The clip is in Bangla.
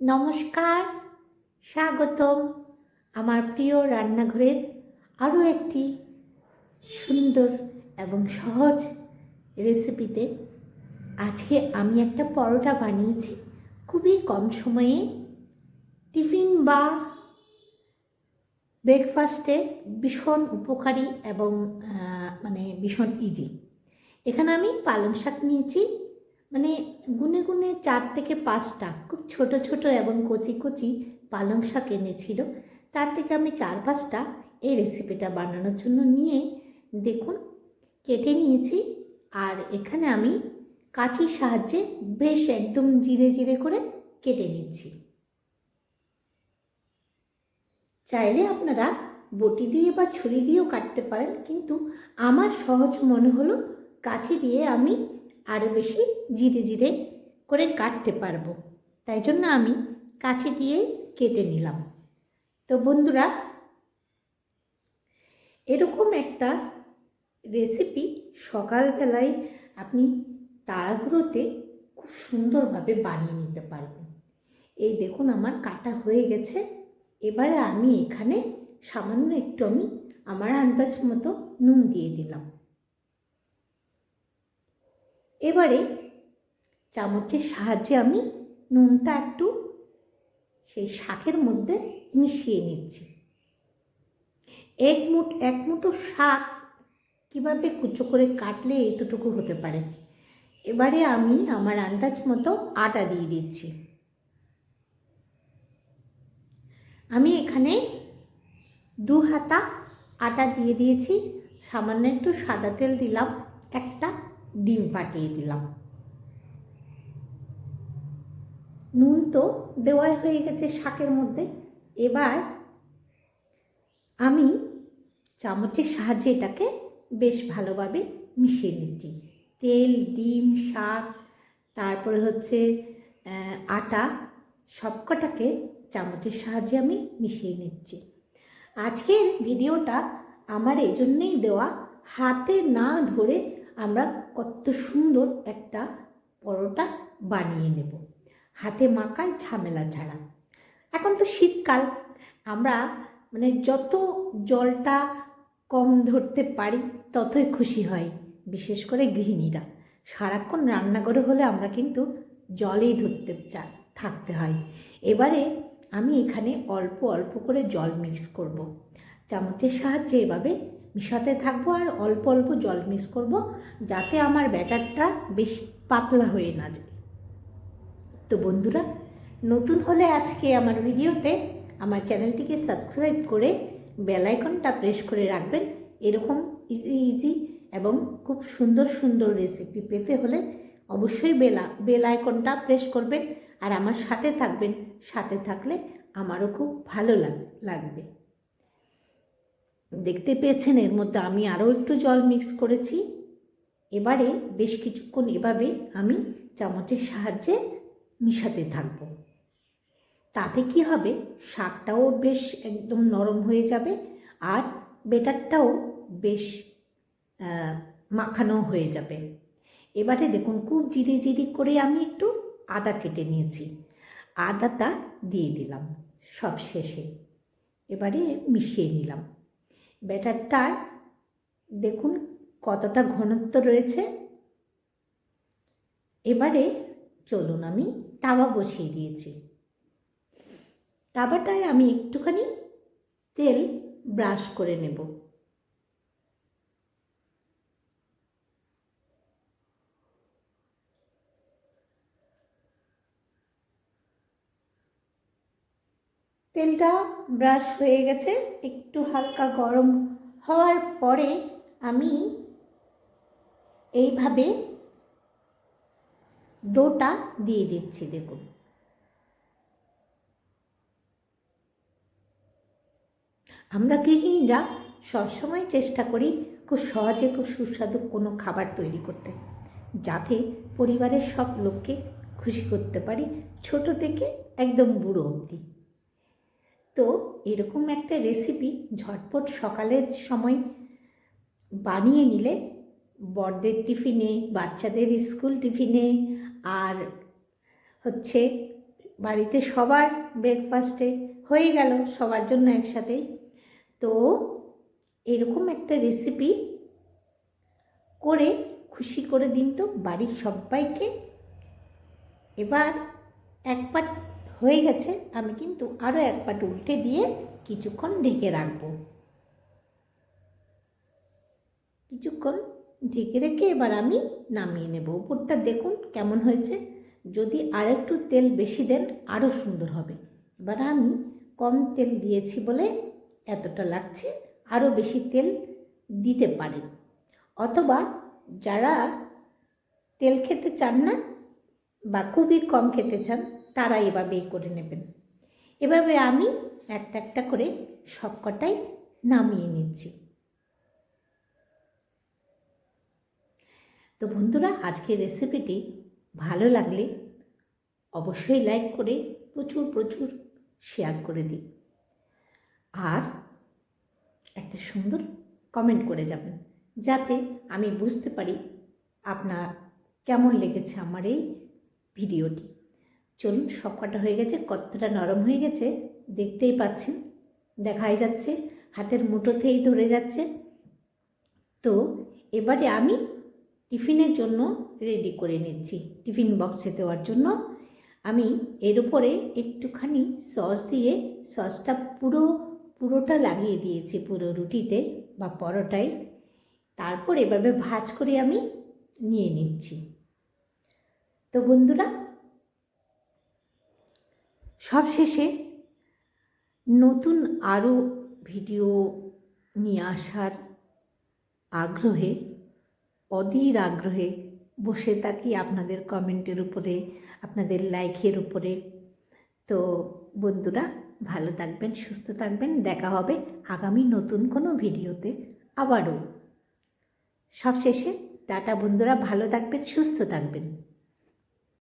নমস্কার, স্বাগতম আমার প্রিয় রান্নাঘরের আরও একটি সুন্দর এবং সহজ রেসিপিতে। আজকে আমি একটা পরোটা বানিয়েছি খুবই কম সময়ে। টিফিন বা ব্রেকফাস্টে ভীষণ উপকারী এবং মানে ভীষণ ইজি এখানে আমি পালং শাক নিয়েছি মানে গুনে গুনে চার থেকে পাঁচটা খুব ছোট ছোট এবং কচি কচি পালং শাক এনেছিল। তার থেকে আমি চার পাঁচটা এই রেসিপিটা বানানোর জন্য নিয়ে দেখুন, কেটে নিয়েছি আর এখানে আমি কাঁচির সাহায্যে বেশ একদম জিরে জিরে করে কেটে নিচ্ছি। চাইলে আপনারা বটি দিয়ে বা ছুরি দিয়েও কাটতে পারেন, কিন্তু আমার সহজ মনে হলো কাছি দিয়ে আমি আরও বেশি জিরে জিরে করে কাটতে পারব। তাই জন্য আমি কাছে দিয়েই কেটে নিলাম। তো বন্ধুরা, এরকম একটা রেসিপি সকালবেলায় আপনি তাড়াহুড়োতে খুব সুন্দরভাবে বানিয়ে নিতে পারবেন। এই দেখুন, আমার কাটা হয়ে গেছে। এবারে আমি এখানে সামান্য একটু আমি আমার আন্দাজ মতো নুন দিয়ে দিলাম। এবারে চামচের সাহায্যে আমি নুনটা একটু সেই শাকের মধ্যে মিশিয়ে নিচ্ছি। এক মুঠ, এক মুঠো শাক কীভাবে কুচো করে কাটলে এতটুকু হতে পারে? এবারে আমি আমার আন্দাজ মতো আটা দিয়ে দিচ্ছি। আমি এখানে দু হাতা আটা দিয়ে দিয়েছি, সামান্য একটু সাদা তেল দিলাম, একটা ডিম ফাটিয়ে দিলাম। নুন তো দেওয়াই হয়ে গেছে শাকের মধ্যে। এবার আমি চামচের সাহায্যে এটাকে বেশ ভালোভাবে মিশিয়ে নিচ্ছি। তেল, ডিম, শাক, তারপরে হচ্ছে আটা, সবকটাকে চামচের সাহায্যে আমি মিশিয়ে নিচ্ছি। আজকের ভিডিওটা আমার এই জন্যেই দেওয়া। হাতে না ধরে আমরা কত সুন্দর একটা পরোটা বানিয়ে নেব। হাতে মাখার ঝামেলা ছাড়া। এখন তো শীতকাল। আমরা মানে যত জলটা কম ধরতে পারি, ততই খুশি হয় বিশেষ করে গৃহিণীরা। সারাক্ষণ রান্নাঘরে হলে আমরা কিন্তু জলেই ধরতে চা, থাকতে হয়। এবারে আমি এখানে অল্প অল্প করে জল মিক্স করব। চামচের সাহায্যে এভাবে মিশাতে থাকব আর অল্প অল্প জল মিক্স করব, যাতে আমার ব্যাটারটা বেশি পাতলা হয়ে না যায়। তো বন্ধুরা, নতুন হলে আজকে আমার ভিডিওতে আমার চ্যানেলটিকে সাবস্ক্রাইব করে বেলাইকনটা প্রেস করে রাখবেন। এরকম ইজি ইজি এবং খুব সুন্দর সুন্দর রেসিপি পেতে হলে অবশ্যই বেলা বেল আইকনটা প্রেস করবেন আর আমার সাথে থাকবেন। সাথে থাকলে আমারও খুব ভালো লাগ, লাগবে। দেখতে পেয়েছেন, এর মধ্যে আমি আরও একটু জল মিক্স করেছি। এবারে বেশ কিছুক্ষণ এভাবে আমি চামচের সাহায্যে মিশাতে থাকব। তাতে কি হবে? শাকটাও বেশ একদম নরম হয়ে যাবে আর বেটারটাও বেশ মাখানো হয়ে যাবে। এবারে দেখুন, খুব জিরি জিরি করে আমি একটু আদা কেটে নিয়েছি। আদাটা দিয়ে দিলাম সব শেষে এবারে মিশিয়ে নিলাম। ব্যাটারটার দেখুন কতটা ঘনত্ব রয়েছে। এবারে চলুন আমি তাওয়া বসিয়ে দিয়েছি। তাওয়াটায় আমি একটুখানি তেল ব্রাশ করে নেব। তেলটা ব্রাশ হয়ে গেছে। একটু হালকা গরম হওয়ার পরে আমি এইভাবে ডোটা দিয়ে দিচ্ছি, দেখুন। আমরা গৃহিণীরা সবসময় চেষ্টা করি খুব সহজে খুব সুস্বাদু কোনো খাবার তৈরি করতে, যাতে পরিবারের সব লোককে খুশি করতে পারি ছোট থেকে একদম বুড়ো অবধি। তো এরকম একটা রেসিপি ঝটপট সকালের সময় বানিয়ে নিলে বড়দের টিফিনে, বাচ্চাদের স্কুল টিফিনে আর হচ্ছে বাড়িতে সবার ব্রেকফাস্টে হয়ে গেল সবার জন্য একসাথেই তো এরকম একটা রেসিপি করে খুশি করে দিন তো বাড়ির সবাইকে। এবার এক পাট হয়ে গেছে, আমি কিন্তু আরও এক পাট উল্টে দিয়ে কিছুক্ষণ ঢেকে রাখব। কিছুক্ষণ ঢেকে রেখে এবার আমি নামিয়ে নেব। উপরটা দেখুন কেমন হয়েছে। যদি আর একটু তেল বেশি দেন আরও সুন্দর হবে। এবার আমি কম তেল দিয়েছি বলে এতটা লাগছে আরও বেশি তেল দিতে পারেন। অথবা যারা তেল খেতে চান না বা খুবই কম খেতে চান তারা এভাবেই করে নেবেন। এভাবে আমি একটা একটা করে সবকটাই নামিয়ে নিচ্ছি। তো বন্ধুরা, আজকের রেসিপিটি ভালো লাগলে অবশ্যই লাইক করে প্রচুর প্রচুর শেয়ার করে দিই আর একটা সুন্দর কমেন্ট করে যাবেন, যাতে আমি বুঝতে পারি আপনার কেমন লেগেছে আমার এই ভিডিওটি। চলুন, সব কটা হয়ে গেছে, কতটা নরম হয়ে গেছে, দেখতেই পাচ্ছেন। দেখাই যাচ্ছে, হাতের মুঠোতেই ধরে যাচ্ছে। তো, এবারে আমি টিফিনের জন্য রেডি করে নিচ্ছি, টিফিন বক্সে দেওয়ার জন্য। আমি এর উপরে একটুখানি সস দিয়ে, সসটা পুরো, পুরোটা লাগিয়ে দিয়েছি, পুরো রুটিতে বা পরোটায় তারপর এভাবে ভাজ করে আমি নিয়ে নিচ্ছি। তো বন্ধুরা সবশেষে নতুন আরও ভিডিও নিয়ে আসার আগ্রহে, অধীর আগ্রহে বসে থাকি আপনাদের কমেন্টের উপরে, আপনাদের লাইকের উপরে। তো বন্ধুরা, ভালো থাকবেন, সুস্থ থাকবেন। দেখা হবে আগামী নতুন কোনো ভিডিওতে আবারও। সবশেষে টাটা বন্ধুরা, ভালো থাকবেন, সুস্থ থাকবেন।